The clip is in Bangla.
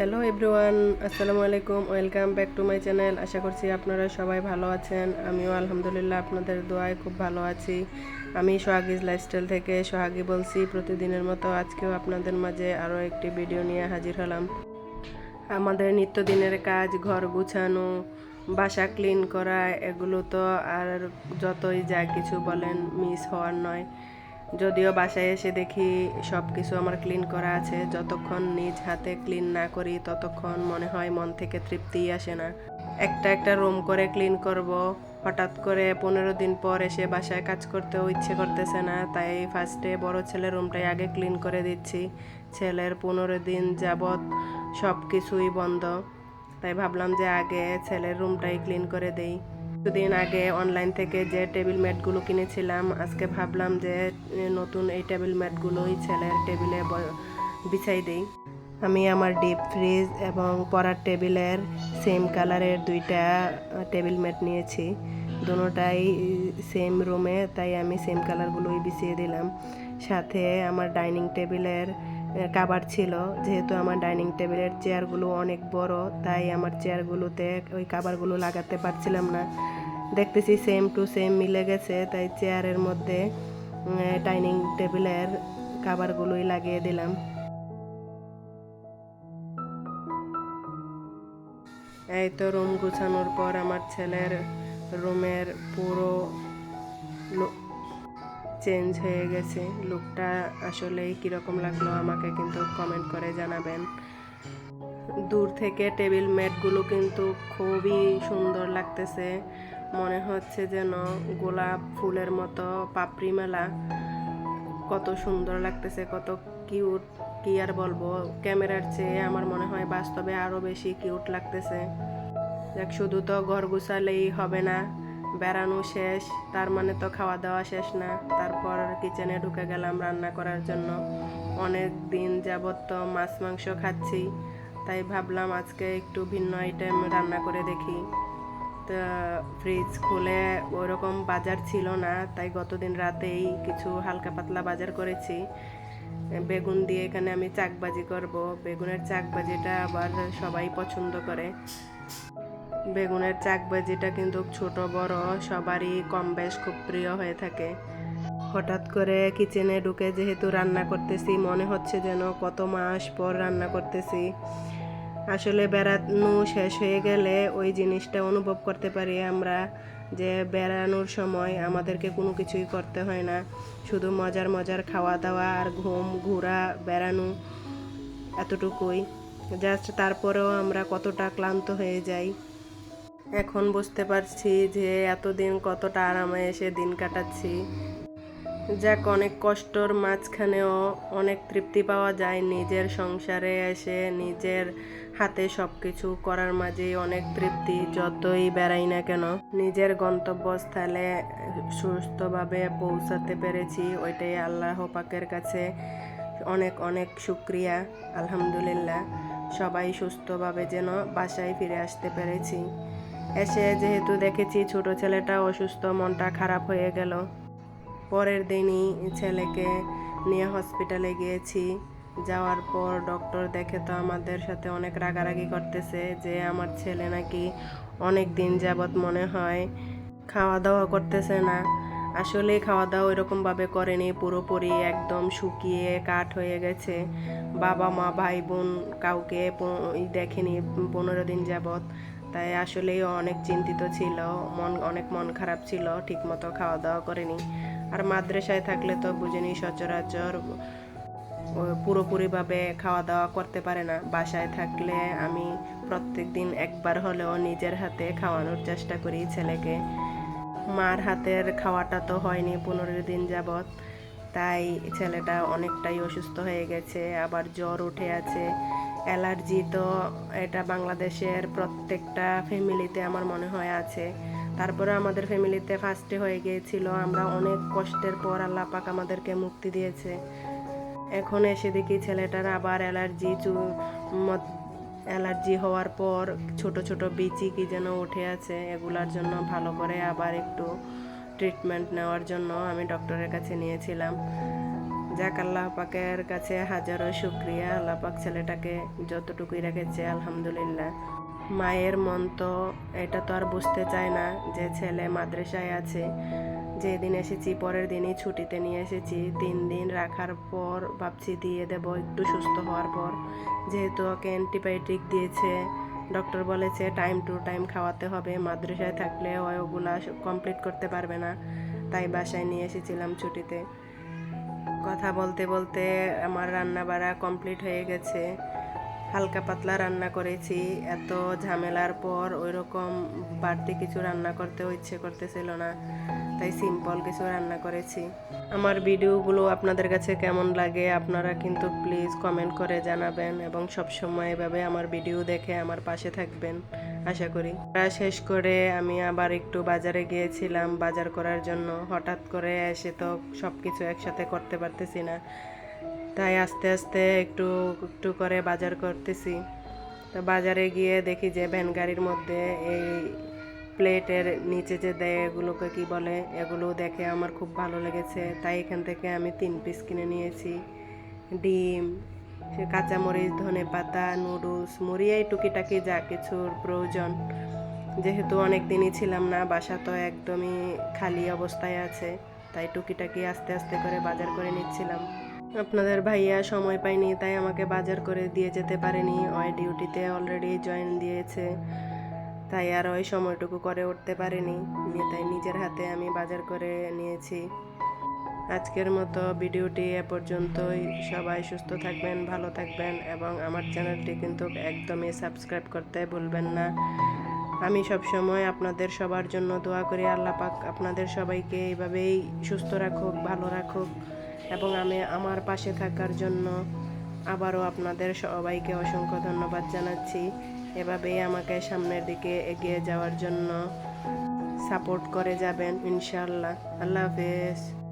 হ্যালো এভরিওয়ান, আসসালামু আলাইকুম, welcome back to my channel. আশা করছি আপনারা সবাই ভালো আছেন। আমিও আলহামদুলিল্লাহ আপনাদের দোয়ায় খুব ভালো আছি। আমি সোহাগিজ লাইফস্টাইল থেকে সোহাগী বলছি। প্রতিদিনের মতো আজকেও আপনাদের মাঝে আরও একটি ভিডিও নিয়ে হাজির হলাম। আমাদের নিত্যদিনের কাজ, ঘর গুছানো, বাসা ক্লিন করা, এগুলো তো আর যতই যা কিছু বলেন মিস হওয়ার নয়। যদিও বাসায় এসে দেখি সব কিছু আমার ক্লিন করা আছে। যতক্ষণ নিজ হাতে ক্লিন না করি, ততক্ষণ মনে হয় মন থেকে তৃপ্তিই আসে না। একটা একটা রুম করে ক্লিন করব। হঠাৎ করে পনেরো দিন পর এসে বাসায় কাজ করতেও ইচ্ছে করতেছে না, তাই ফার্স্টে বড় ছেলের রুমটাই আগে ক্লিন করে দিচ্ছি। ছেলের পনেরো দিন যাবৎ সব কিছুই বন্ধ। তাই ভাবলাম যে আগে ছেলের রুমটাই ক্লিন করে দেই। কিছুদিন আগে অনলাইন থেকে যে টেবিল ম্যাটগুলো কিনেছিলাম, আজকে ভাবলাম যে নতুন এই টেবিল ম্যাটগুলোই ছেলের টেবিলে বিছাই দেই। আমি আমার ডিপ ফ্রিজ এবং পড়ার টেবিলের সেম কালারের দুইটা টেবিল ম্যাট নিয়েছি। দুটোটাই সেম রুমে তাই আমি সেম কালারগুলোই বিছিয়ে দিলাম। সাথে আমার ডাইনিং টেবিলের কাবার ছিল। যেহেতু আমার ডাইনিং টেবিলের চেয়ারগুলো অনেক বড়, তাই আমার চেয়ারগুলোতে ওই কাবারগুলো লাগাতে পারছিলাম না। দেখতেছি সেম টু সেম মিলে গেছে, তাই চেয়ারের মধ্যে ডাইনিং টেবিলের কাবারগুলোই লাগিয়ে দিলাম। এই তো রুম গুছানোর পর আমার ছেলের রুমের পুরো চেঞ্জ হয়ে গেছে। লুকটা আসলেই কীরকম লাগল আমাকে কিন্তু কমেন্ট করে জানাবেন। দূর থেকে টেবিল ম্যাটগুলো কিন্তু খুবই সুন্দর লাগতেছে। মনে হচ্ছে যেন গোলাপ ফুলের মতো পাপড়ি মেলা। কত সুন্দর লাগতেছে, কত কিউট কি আর বলব, ক্যামেরার চেয়ে আমার মনে হয় বাস্তবে আরও বেশি কিউট লাগতেছে। দেখ শুধু তো ঘর গুছালেই হবে না। বেড়ানো শেষ, তার মানে তো খাওয়া দাওয়া শেষ না। তারপর কিচেনে ঢুকে গেলাম রান্না করার জন্য। অনেক দিন যাবত তো মাছ, মাংস খাচ্ছি, তাই ভাবলাম আজকে একটু ভিন্ন আইটেম রান্না করে দেখি। তো ফ্রিজ খুলে ওইরকম বাজার ছিল না, তাই গতদিন রাতেই কিছু হালকা পাতলা বাজার করেছি। বেগুন দিয়ে এখানে আমি চাকবাজি করব। বেগুনের চাকবাজিটা আবার সবাই পছন্দ করে। বেগুনের চাকবাজিটা কিন্তু ছোট, বড়, সবারই কম বেশ খুব প্রিয় হয়ে থাকে। হঠাৎ করে কিচেনে ঢুকে যেহেতু রান্না করতেছি, মনে হচ্ছে যেন কত মাস পর রান্না করতেছি। আসলে বেড়ানো শেষ হয়ে গেলে ওই জিনিসটা অনুভব করতে পারি আমরা যে বেড়ানোর সময় আমাদেরকে কোনো কিছুই করতে হয় না। শুধু মজার মজার খাওয়া দাওয়া আর ঘুম, ঘোরা, বেড়ানো এতটুকুই। জাস্ট তারপরেও আমরা কতটা ক্লান্ত হয়ে যাই। এখন বুঝতে পারছি যে এতদিন কতটা আরামে এসে দিন কাটাচ্ছি। যাক, অনেক কষ্টর মাঝখানেও অনেক তৃপ্তি পাওয়া যায় নিজের সংসারে এসে নিজের হাতে সব কিছু করার মাঝেই অনেক তৃপ্তি, যতই বেড়াই না কেন। নিজের গন্তব্যস্থলে সুস্থভাবে পৌঁছাতে পেরেছি, ওইটাই আল্লাহ পাকের কাছে অনেক অনেক শুক্রিয়া, আলহামদুলিল্লাহ। সবাই সুস্থভাবে যেন বাসায় ফিরে আসতে পেরেছি। এসে যেহেতু দেখেছি ছোট ছেলেটা অসুস্থ, মনটা খারাপ হয়ে গেল। পরের দিনই ছেলেকে নিয়ে হসপিটালে গিয়েছি। যাওয়ার পর ডক্টর দেখে তো আমাদের সাথে অনেক রাগারাগি করতেছে যে আমার ছেলে নাকি অনেক দিন যাবৎ মনে হয় খাওয়া দাওয়া করতেছে না। আসলে খাওয়া দাওয়া ওইরকমভাবে করেনি, পুরোপুরি একদম শুকিয়ে কাঠ হয়ে গেছে। বাবা মা ভাই বোন কাউকে দেখেনি পনেরো দিন যাবৎ। তাই আসলেই অনেক চিন্তিত ছিল, মন, অনেক মন খারাপ ছিল, ঠিকমতো খাওয়া দাওয়া করেনি। আর মাদ্রাসায় থাকলে তো বুঝেনি সচরাচর পুরোপুরিভাবে খাওয়া দাওয়া করতে পারে না। বাসায় থাকলে আমি প্রত্যেক দিন একবার হলেও নিজের হাতে খাওয়ানোর চেষ্টা করি ছেলেকে। মার হাতের খাওয়াটা তো হয়নি পনেরো দিন যাবৎ। তাই ছেলেটা অনেকটাই অসুস্থ হয়ে গেছে, আবার জ্বর উঠে আছে। অ্যালার্জি তো এটা বাংলাদেশের প্রত্যেকটা ফ্যামিলিতে আমার মনে হয় আছে। তারপরে আমাদের ফ্যামিলিতে ফার্স্টে হয়ে গিয়েছিল, আমরা অনেক কষ্টের পর আল্লাহ পাক আমাদেরকে মুক্তি দিয়েছে। এখন এসে দেখি ছেলেটার আবার অ্যালার্জি, চু অ্যালার্জি হওয়ার পর ছোট ছোট বিচি কি যেন উঠে আছে, এগুলার জন্য ভালো করে আবার একটু ট্রিটমেন্ট নেওয়ার জন্য আমি ডক্টরের কাছে নিয়েছিলাম। যাক, আল্লাহ পাকের কাছে হাজারো শুক্রিয়া। আল্লাহ পাক ছেলেটাকে যতটুকুই রেখেছে, আলহামদুলিল্লাহ। মায়ের মন তো এটা তো আর বুঝতে চায় না যে ছেলে মাদ্রাসায় আছে। যেদিন এসেছি, পরের দিনই ছুটিতে নিয়ে এসেছি। তিন দিন রাখার পর ভাবছি দিয়ে দেব একটু সুস্থ হওয়ার পর। যেহেতু ওকে অ্যান্টিবায়োটিক দিয়েছে, ডক্টর বলেছে টাইম টু টাইম খাওয়াতে হবে। মাদ্রাসায় থাকলে ওগুলা কমপ্লিট করতে পারবে না। তাই বাসায় নিয়ে এসেছিলাম ছুটিতে। কথা বলতে বলতে আমার রান্না বাড়া কমপ্লিট হয়ে গেছে। হালকা পাতলা রান্না করেছি। এত ঝামেলার পর ওই রকম বাড়তি কিছু রান্না করতেও ইচ্ছে করতেছিল না, তাই সিম্পল কিছু রান্না করেছি। আমার ভিডিওগুলো আপনাদের কাছে কেমন লাগে আপনারা কিন্তু প্লিজ কমেন্ট করে জানাবেন এবং সবসময় এভাবে আমার ভিডিও দেখে আমার পাশে থাকবেন। আশা করি। পড়া শেষ করে আমি আবার একটু বাজারে গিয়েছিলাম বাজার করার জন্য। হঠাৎ করে এসে তো সব কিছু একসাথে করতে পারতেছি না। তাই আস্তে আস্তে একটু একটু করে বাজার করতেছি। তো বাজারে গিয়ে দেখি যে ভ্যান গাড়ির মধ্যে এই প্লেটের নিচে যে দেয় এগুলোকে কি বলে, এগুলো দেখে আমার খুব ভালো লেগেছে। তাই এখান থেকে আমি তিন পিস কিনে নিয়েছি। ডিম সে কাঁচামরিচ, ধনে পাতা, নুডলস মুড়িয়াই টুকিটাকি যা কিছুর প্রয়োজন। যেহেতু অনেক দিনই ছিলাম না, বাসা তো একদমই খালি অবস্থায় আছে, তাই টুকিটাকি আস্তে আস্তে করে বাজার করে নিচ্ছিলাম। আপনাদের ভাইয়া সময় পায়নি, তাই আমাকে বাজার করে দিয়ে যেতে পারেনি। ওই ডিউটিতে অলরেডি জয়েন দিয়েছে, তাই আর ওই সময়টুকু করে উঠতে পারেনি। তাই নিজের হাতে আমি বাজার করে নিয়েছি। আজকের মতো ভিডিওটি এ পর্যন্তই। সবাই সুস্থ থাকবেন, ভালো থাকবেন এবং আমার চ্যানেলটি কিন্তু একদমই সাবস্ক্রাইব করতে ভুলবেন না। আমি সব সময় আপনাদের সবার জন্য দোয়া করি, আল্লাহ পাক আপনাদের সবাইকে এইভাবেই সুস্থ রাখুক, ভালো রাখুক এবং আমি আমার পাশে থাকার জন্য আবারও আপনাদের সবাইকে অসংখ্য ধন্যবাদ জানাচ্ছি। এভাবেই আমাকে সামনের দিকে এগিয়ে যাওয়ার জন্য সাপোর্ট করে যাবেন ইনশাআল্লাহ। আল্লাহ হাফেজ।